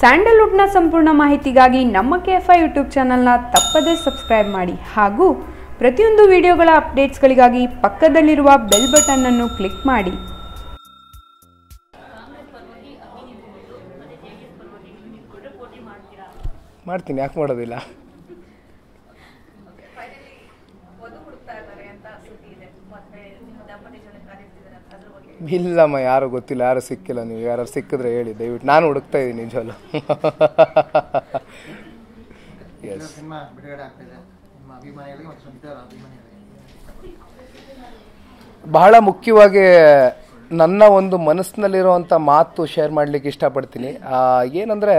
ಸ್ಯಾಂಡಲ್ವುಡ್ನ ಸಂಪೂರ್ಣ ಮಾಹಿತಿಗಾಗಿ ನಮ್ಮ ಕೆ ಎಫ್ ಐ ಯೂಟ್ಯೂಬ್ ಚಾನಲ್ನ ತಪ್ಪದೇ ಸಬ್ಸ್ಕ್ರೈಬ್ ಮಾಡಿ ಹಾಗೂ ಪ್ರತಿಯೊಂದು ವಿಡಿಯೋಗಳ ಅಪ್ಡೇಟ್ಸ್ಗಳಿಗಾಗಿ ಪಕ್ಕದಲ್ಲಿರುವ ಬೆಲ್ ಬಟನ್ನನ್ನು ಕ್ಲಿಕ್ ಮಾಡಿ. ಮಾಡ್ತೀನಿ, ಯಾಕೆ ಮಾಡೋದಿಲ್ಲ? ಇಲ್ಲಮ್ಮ ಯಾರು ಗೊತ್ತಿಲ್ಲ ಯಾರು ಸಿಕ್ಕಿಲ್ಲ ನೀವು ಯಾರು ಸಿಕ್ಕಿದ್ರೆ ಹೇಳಿ ದಯವಿಟ್ಟು. ನಾನು ಹುಡುಕ್ತಾ ಇದ್ದೀನಿ ನಿಜವಲ್ಲ ಎಸ್ ಬಹಳ ಮುಖ್ಯವಾಗಿ ನನ್ನ ಒಂದು ಮನಸ್ಸಿನಲ್ಲಿರುವಂಥ ಮಾತು ಶೇರ್ ಮಾಡಲಿಕ್ಕೆ ಇಷ್ಟಪಡ್ತೀನಿ. ಆ, ಏನಂದರೆ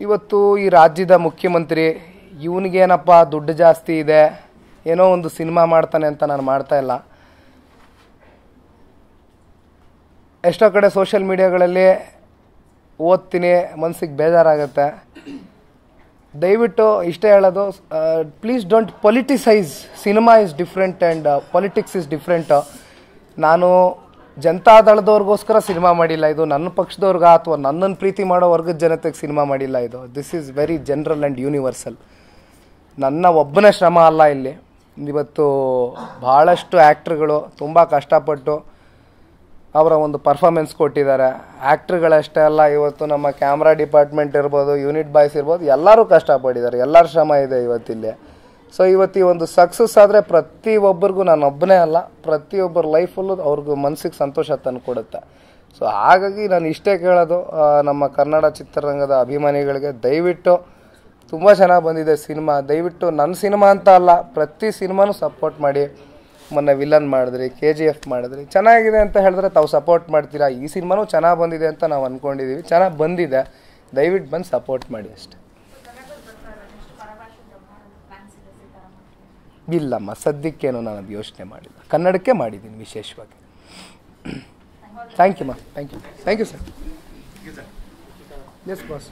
ಇವತ್ತು ಈ ರಾಜ್ಯದ ಮುಖ್ಯಮಂತ್ರಿ ಇವನಿಗೇನಪ್ಪ ದುಡ್ಡು ಜಾಸ್ತಿ ಇದೆ ಏನೋ ಒಂದು ಸಿನಿಮಾ ಮಾಡ್ತಾನೆ ಅಂತ ನಾನು ಮಾಡ್ತಾ ಇಲ್ಲ. ಎಷ್ಟೋ ಕಡೆ ಸೋಷಿಯಲ್ ಮೀಡಿಯಾಗಳಲ್ಲಿ ಓದ್ತೀನಿ ಮನಸ್ಸಿಗೆ ಬೇಜಾರಾಗುತ್ತೆ. ದಯವಿಟ್ಟು ಇಷ್ಟೇ ಹೇಳೋದು please don't politicise cinema is different and politics is different ನಾನು ಜನತಾದಳದವ್ರಿಗೋಸ್ಕರ ಸಿನಿಮಾ ಮಾಡಿಲ್ಲ ಇದು, ನನ್ನ ಪಕ್ಷದವ್ರಿಗ ಅಥವಾ ನನ್ನನ್ನು ಪ್ರೀತಿ ಮಾಡೋ ವರ್ಗದ ಜನತೆಗೆ ಸಿನಿಮಾ ಮಾಡಿಲ್ಲ ಇದು. This is very general and universal ನನ್ನ ಒಬ್ಬನ ಶ್ರಮ ಅಲ್ಲ ಇಲ್ಲಿ. ಇವತ್ತು ಭಾಳಷ್ಟು ಆ್ಯಕ್ಟ್ರುಗಳು ತುಂಬ ಕಷ್ಟಪಟ್ಟು ಅವರ ಒಂದು ಪರ್ಫಾರ್ಮೆನ್ಸ್ ಕೊಟ್ಟಿದ್ದಾರೆ. ಆ್ಯಕ್ಟ್ರುಗಳಷ್ಟೇ ಅಲ್ಲ, ಇವತ್ತು ನಮ್ಮ ಕ್ಯಾಮ್ರಾ ಡಿಪಾರ್ಟ್ಮೆಂಟ್ ಇರ್ಬೋದು ಯೂನಿಟ್ ಬಾಯ್ಸ್ ಇರ್ಬೋದು, ಎಲ್ಲರೂ ಕಷ್ಟಪಟ್ಟಿದ್ದಾರೆ. ಎಲ್ಲರ ಶ್ರಮ ಇದೆ ಇವತ್ತಿಲ್ಲಿ. ಸೊ ಇವತ್ತು ಈ ಒಂದು ಸಕ್ಸಸ್ ಆದರೆ ಪ್ರತಿಯೊಬ್ಬರಿಗೂ ನಾನು ಒಬ್ಬನೇ ಅಲ್ಲ, ಪ್ರತಿಯೊಬ್ಬರ ಲೈಫಲ್ಲೂ ಅವ್ರಿಗೂ ಮನಸ್ಸಿಗೆ ಸಂತೋಷ ತಂದು ಕೊಡುತ್ತೆ. ಸೊ ಹಾಗಾಗಿ ನಾನು ಇಷ್ಟೇ ಕೇಳೋದು ನಮ್ಮ ಕನ್ನಡ ಚಿತ್ರರಂಗದ ಅಭಿಮಾನಿಗಳಿಗೆ. ದಯವಿಟ್ಟು ತುಂಬ ಚೆನ್ನಾಗಿ ಬಂದಿದೆ ಸಿನಿಮಾ. ದಯವಿಟ್ಟು ನನ್ನ ಸಿನಿಮಾ ಅಂತ ಅಲ್ಲ, ಪ್ರತಿ ಸಿನಿಮಾನೂ ಸಪೋರ್ಟ್ ಮಾಡಿ. ಮೊನ್ನೆ ವಿಲನ್ ಮಾಡಿದ್ರಿ ಕೆ ಜಿ ಎಫ್ ಮಾಡಿದ್ರಿ. ಚೆನ್ನಾಗಿದೆ ಅಂತ ಹೇಳಿದ್ರೆ ತಾವು ಸಪೋರ್ಟ್ ಮಾಡ್ತೀರಾ? ಈ ಸಿನಿಮಾನೂ ಚೆನ್ನಾಗಿ ಬಂದಿದೆ ಅಂತ ನಾವು ಅಂದ್ಕೊಂಡಿದ್ದೀವಿ ಚೆನ್ನಾಗಿ ಬಂದಿದೆ. ದಯವಿಟ್ಟು ಬಂದು ಸಪೋರ್ಟ್ ಮಾಡಿ ಅಷ್ಟೆ. ಇಲ್ಲಮ್ಮ, ಸದ್ಯಕ್ಕೇನು ನಾನು ಅದು ಯೋಚನೆ ಮಾಡಿಲ್ಲ. ಕನ್ನಡಕ್ಕೆ ಮಾಡಿದ್ದೀನಿ ವಿಶೇಷವಾಗಿ. Thank you thank you thank you sir yes boss